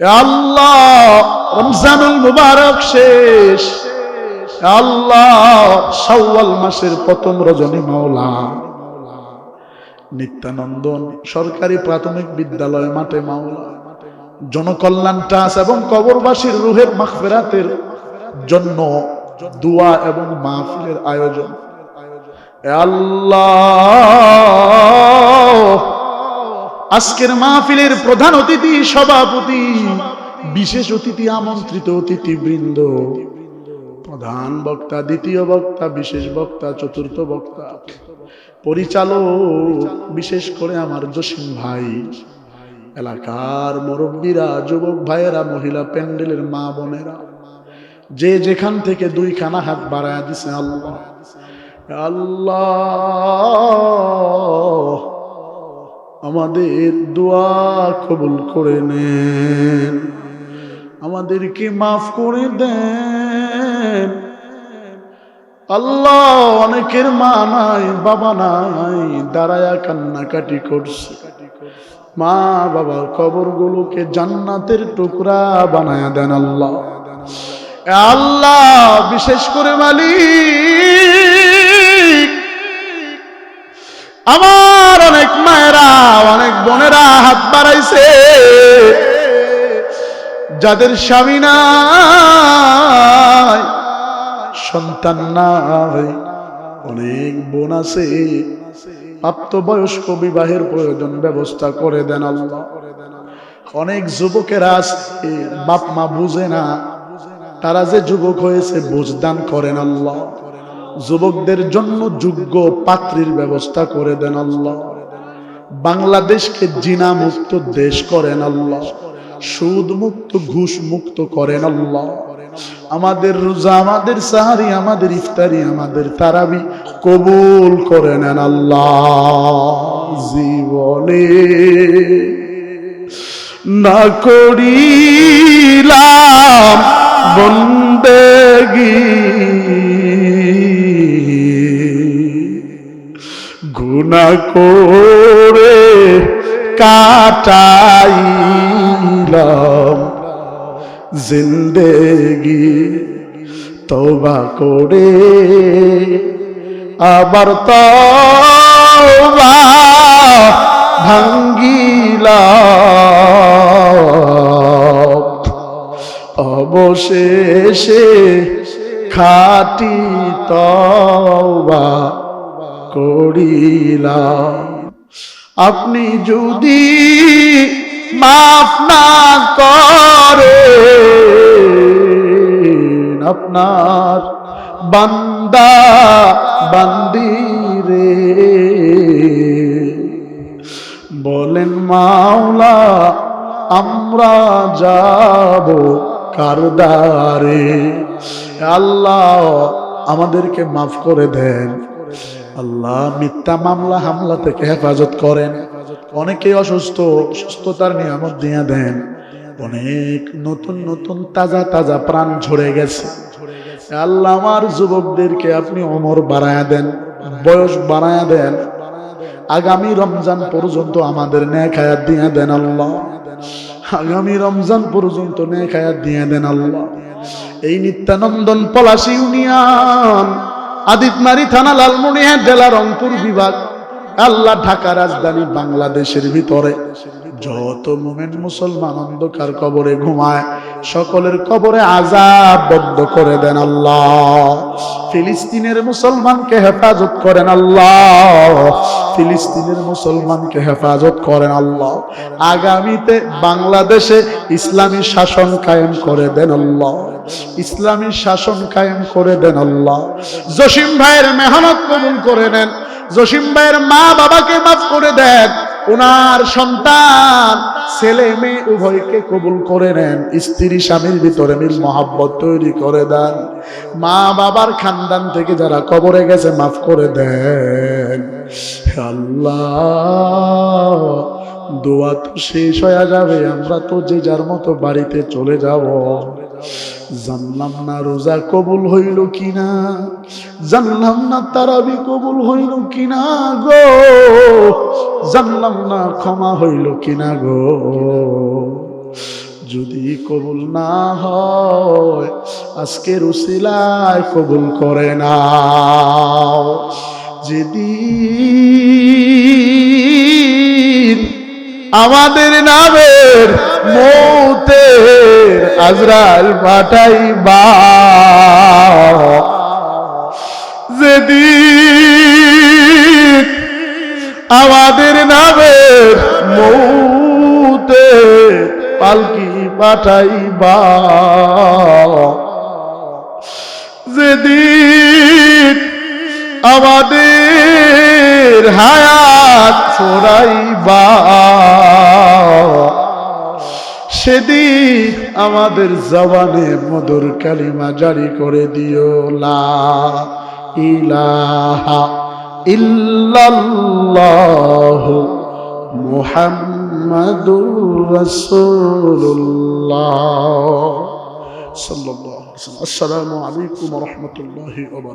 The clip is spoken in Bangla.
আল্লাহ, রমজানুল মুবারক শেষ। আল্লাহ, শাওয়াল মাসের প্রথম রজনী মাওলা। নিত্যানন্দন সরকারি প্রাথমিক বিদ্যালয় মাঠে মাওলা। জনকল্যাণ ট্রাস্ট এবং কবরবাসীর রুহের মাগফিরাতের জন্য দোয়া এবং মাহফিলের আয়োজন। আল্লাহ আজকের মাহফিলের প্রধান অতিথি সভাপতি, বিশেষ অতিথি আমন্ত্রিত অতিথি বৃন্দ, প্রধান বক্তা, দ্বিতীয় বক্তা, বিশেষ বক্তা, চতুর্থ বক্তা, পরিচালক, বিশেষ করে আমার জসিম ভাই, এলাকার মুরব্বীরা, যুবক ভাইয়েরা, মহিলা প্যান্ডেলের মা বোনেরা, যে যেখান থেকে দুইখানা হাত বাড়ায় দিছে, আল্লাহ আল্লাহ আমাদের দোয়া কবুল করে নেন। আমাদেরকে মাফ করে দেন। আল্লাহ অনেকের মা নাই, বাবা নাই, দাঁড়ায়া কান্নাকাটি করছে। মা বাবার কবরগুলোকে জান্নাতের টুকরা বানায়া দেন আল্লাহ। আল্লাহ, বিশেষ করে মালিক। আমার অনেক মায়েরা, অনেক বোনেরা হাত বাড়াইছে। যাদের স্বামী নাই, সন্তান নাই, অনেক বোন আছে। প্রাপ্তবয়স্ক বিবাহের প্রয়োজন ব্যবস্থা করে দেন আল্লাহ। অনেক যুবকেরা আছে, বাপ মা বুঝে না। তারা যে যুবক হয়েছে, বুঝদান করেন আল্লাহ। যুবকদের জন্য যোগ্য পাত্রীর ব্যবস্থা করে দেন আল্লাহ। বাংলাদেশকে জিনা মুক্ত দেশ করেন আল্লাহ। সুদ মুক্ত ঘুষ মুক্ত করেন আল্লাহ। আমাদের রোজা, আমাদের সাহারি, আমাদের ইফতারি, আমাদের তারাবি কবুল করে নেন আল্লাহ। জীবনে না করিলাম করে কাটাইলাম। জিন্দেগি তওবা করে আবার তওবা ভাঙ্গিলাম। অবশেষে খাটি তওবা করিলাম। আপনি যদি মাফ না করে আপনার বান্দা বান্দি রে বলেন, মাওলা, আমরা যাব কারদারে আল্লাহ আমাদেরকে মাফ করে দেন। আল্লাহ মিথ্যা মামলা হামলা থেকে হেফাজত করেন। অনেকে অসুস্থ সুস্থতার নিয়ামত দিয়ে দেন। অনেক নতুন নতুন তাজা তাজা প্রাণ ঝরে গেছে। আল্লাহ আমার যুবকদেরকে আপনি অমর বাড়ায়া দেন, বয়স বাড়ায়া দেন। আগামী রমজান পর্যন্ত আমাদের ন্যাক হায়াত দিয়ে দেন আল্লাহ। আগামী রমজান পর্যন্ত ন্যাক হায়াত দিয়ে দেন আল্লাহ। এই নিত্যানন্দন পলাশী ইউনিয়ন। আদিতমারি থানা লালমনিয়া জেলা রংপুর বিভাগ। আল্লাহ ঢাকা রাজধানী বাংলাদেশের ভিতরে। যত মোমেন মুসলমান অন্ধকার কবরে ঘুমায়, সকলের কবরে আজাব বদ্ধ করে দেন আল্লাহ। ফিলিস্তিনের মুসলমানকে হেফাজত করেন আল্লাহ। ফিলিস্তিনের মুসলমানকে হেফাজত করেন আল্লাহ। আগামীতে বাংলাদেশে ইসলামী শাসন কায়েম করে দেন আল্লাহ। ইসলামী শাসন কায়েম করে দেন আল্লাহ। জসিম ভাইয়ের মেহনত কবুল করে নেন। জসিম ভাইয়ের মা বাবাকে মাফ করে দেন। ওনার সন্তান, ছেলে মেয়ে উভয়কে কবুল করে নেন। স্ত্রী, স্বামীর ভিতরে মিল, মহাব্বত তৈরি করে দেন। মা বাবার খানদান থেকে যারা কবরে গেছে, মাফ করে দেন। আল্লাহ। দোয়া তো শেষ হয়ে যাবে, আমরা তো যে যার মতো বাড়িতে চলে যাব। জানলাম না রোজা কবুল হইল কিনা, জানলাম না তারাবি কবুল হইল কিনা গো, জানলাম না ক্ষমা হইল কিনা গো। যদি কবুল না হয়, আজকের উসিলায় কবুল করে নাও। যেদিন আমাদের নামের মৌতের আজরাল পাঠাইবা। যেদিন আমাদের নামের মৌতে পালকি পাঠাইবা। যেদিন আমাদের হায়াত ছড়াইবা সেদিন আমাদের জবানে মধুর কালিমা জারি করে দিও। লা ইলাহা ইল্লাল্লাহ মুহাম্মাদুর রাসূলুল্লাহ। সাল্লাল্লাহু আলাইহি ওয়াসাল্লাম আসসালামু আলাইকুম ওয়া রাহমাতুল্লাহি ওয়া